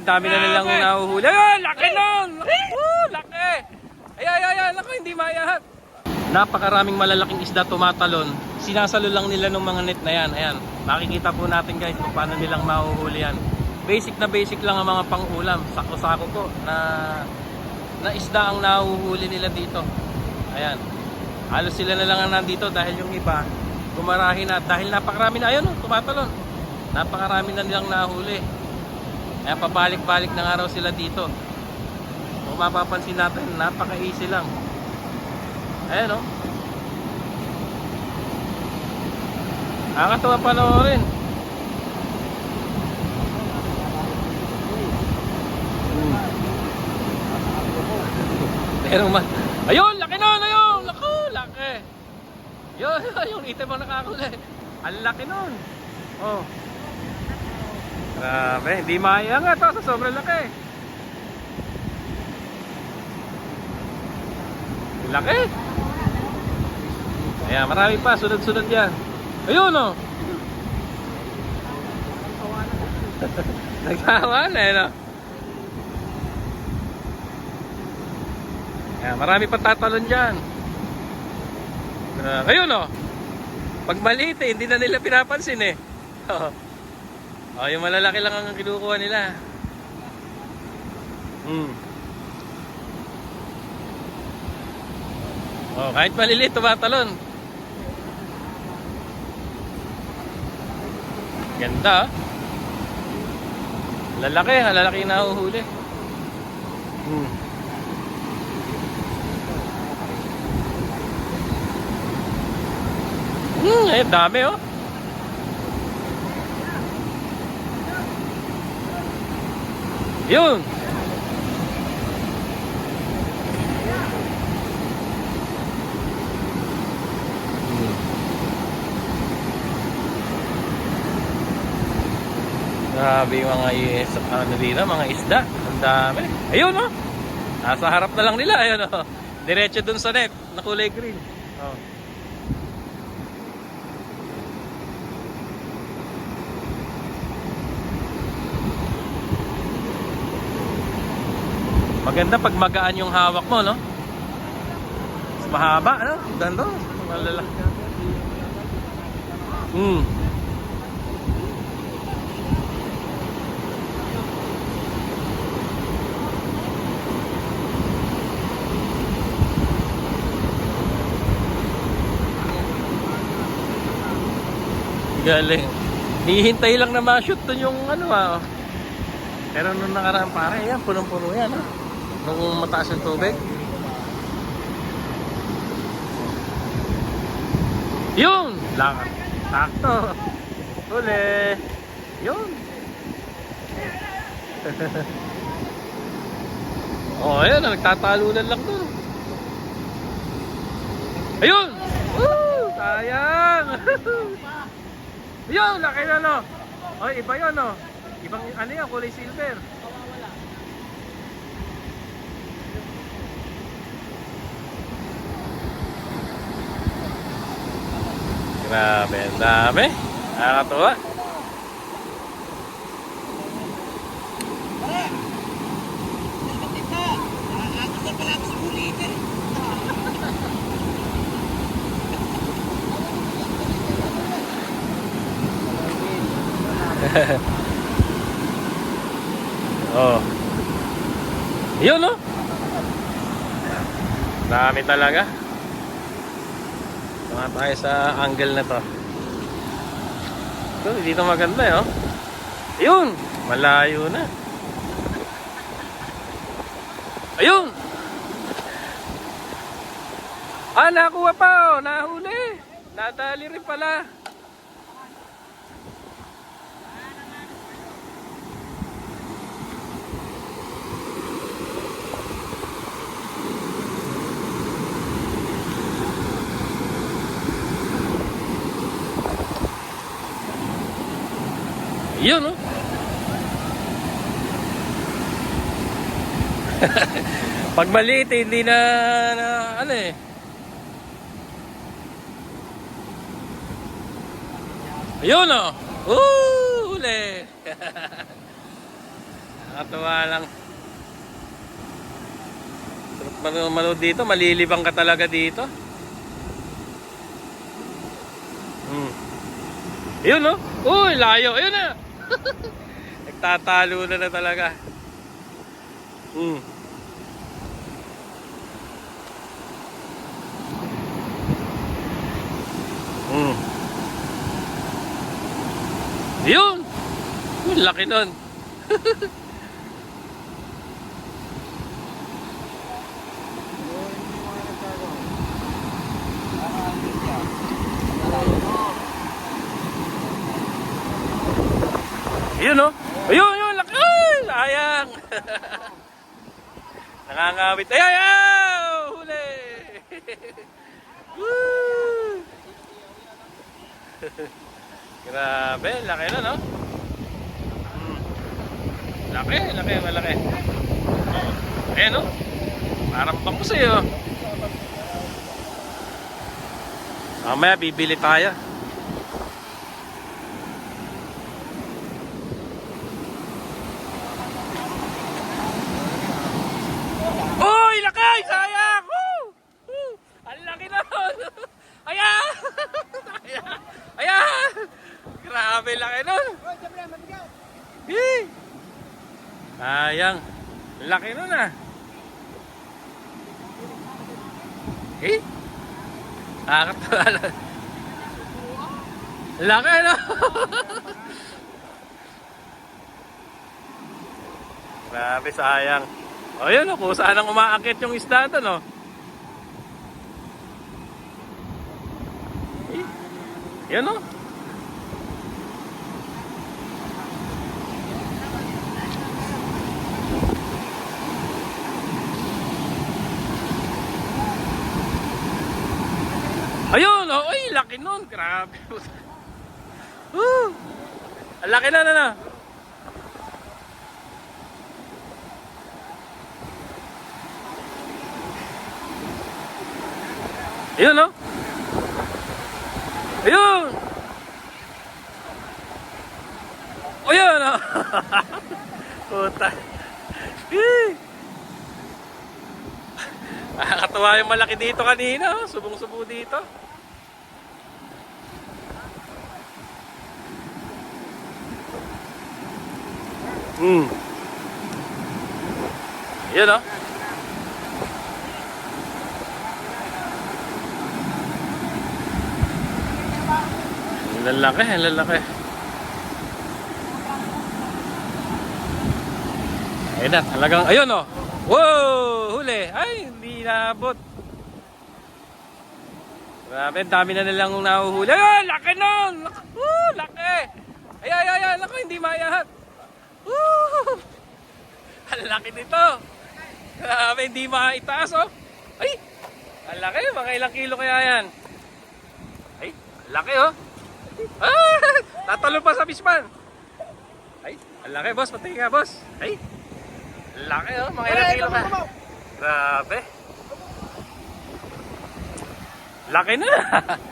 Dami na nilang nahuhuli. Ayun, laki nun! Woo, laki! Ay, ay, ay, ay, naku, hindi mayahat. Napakaraming malalaking isda tumatalon. Sinasalo lang nila ng mga net na yan. Ayan, makikita po natin guys kung paano nilang mahuhuli yan. Basic na basic lang ang mga pangulam. Sako-sako po na, na isda ang nahuhuli nila dito. Ayan. Halos sila na lang ang nandito dahil yung iba gumarahin na dahil napakarami na ayun tumatalon. Napakarami na nilang nahuli. Kaya pabalik-balik na nga raw sila dito. Kung mapapansin natin, napaka-easy lang. Ayan oh. Nakakatawa panoorin. Pero man, ayun, laki nun, ayun, laki, laki. Yun, yung item mo nakakuli. Ang laki nun. Oh. Grabe, hindi maya nga to sa sobrang laki. Laki. Ayan, marami pa, sunod-sunod yan. Ayun oh. Nagtawa na eh, no? Ayan, marami pa tatalon dyan. Ayun oh. Pag maliit eh, hindi na nila pinapansin eh. Oh. oh, yung malalaki lang ang kinukuha nila. Hmm. Oh, kahit maliliit tumatalon. Ganda. ah. Lalaki, ah, lalaki na nahuhuli. Hmm. Hmm, eh, dami oh. Yun. Grabe yung mga is, ano dito, mga isda. Ang dami. Ayun oh. Nasa harap na lang nila. Ayun oh. Diretso dun sa net na kulay green. Oh. Maganda pag magaan yung hawak mo, no? Mas mahaba, no? Ganda. Malalaki. Hmm. Galing. Hihintay lang na ma-shoot dun yung ano ah. Pero nung nakaraan pare, yan, punong-puno yan ah. Nung mataas yung tubig. Yun! Lakad. Sakto. Uli. Yun. oh, ayan, nagtatalunan lang doon. Ayun! Woo! Sayang! Yun, laki na no. Oy, iba yun no. Ibang ano yan, kulay silver. Grabe, dami. Nakakatuwa. oh. Yun no? Dami talaga. Tama tayo sa angle na to. Ito, dito maganda eh, oh. Ayun! Malayo na. Ayun! Ah, nakuha pa, oh. Nahuli. Nadali rin pala. Yun, no? Pag maliit, eh, hindi na, na ano eh. Ayun, oh. Uh, huli. Nakatuwa lang. Sarap manood dito. Malilibang ka talaga dito. Hmm. Yun no? Uy, layo. Ayun na. Nagtatalo na na talaga. Hmm. Hmm. Yun. Laki nun. Yun no? Ayun, yun, laki. Ay, sayang. Nakangawit. Ay, ay! Huli! Grabe, laki na, no? Hmm. Laki, laki, malaki. Eh, no? Parang bangus eh, oh. Mamaya, bibili tayo. Uy, laki! Sayang! Woo! Woo! Ang laki na nun! Ayan! Ayan! Ayan! Grabe, laki nun! Hey! Sayang! Ang Laki nun ah! Eh? Nakakatawa Laki no? Grabe, sayang. O yun, oh, kung saan ang umaakit yung isda doon, no? Eh, Yun, no? Ayun, oh, ay, laki nun. Grabe. Woo! Ang laki na, na, na. Ayun, no? Ayun! Ayun, no? Puta. Nakakatawa yung malaki dito kanina, oh. Subong-subo dito. Hmm. Ayun, no? Ang lalaki, lalaki. Ayun na, talagang, ayun oh. Wow, huli. Ay, hindi naabot. Grabe, dami na nilang nahuhuli. Ay, laki nun! Woo, laki! Ay, ay, ay, ay, laki, hindi mayahat. Woo! Ang laki nito. Grabe, hindi maitaas oh. Ay, ang laki, mga ilang kilo kaya yan. Ay, laki oh. Ah! Tatalo pa sa bispan. Ay, ang laki boss, pati nga boss. Ay, laki oh, mga ilang kilo ka. Grabe. Laki na.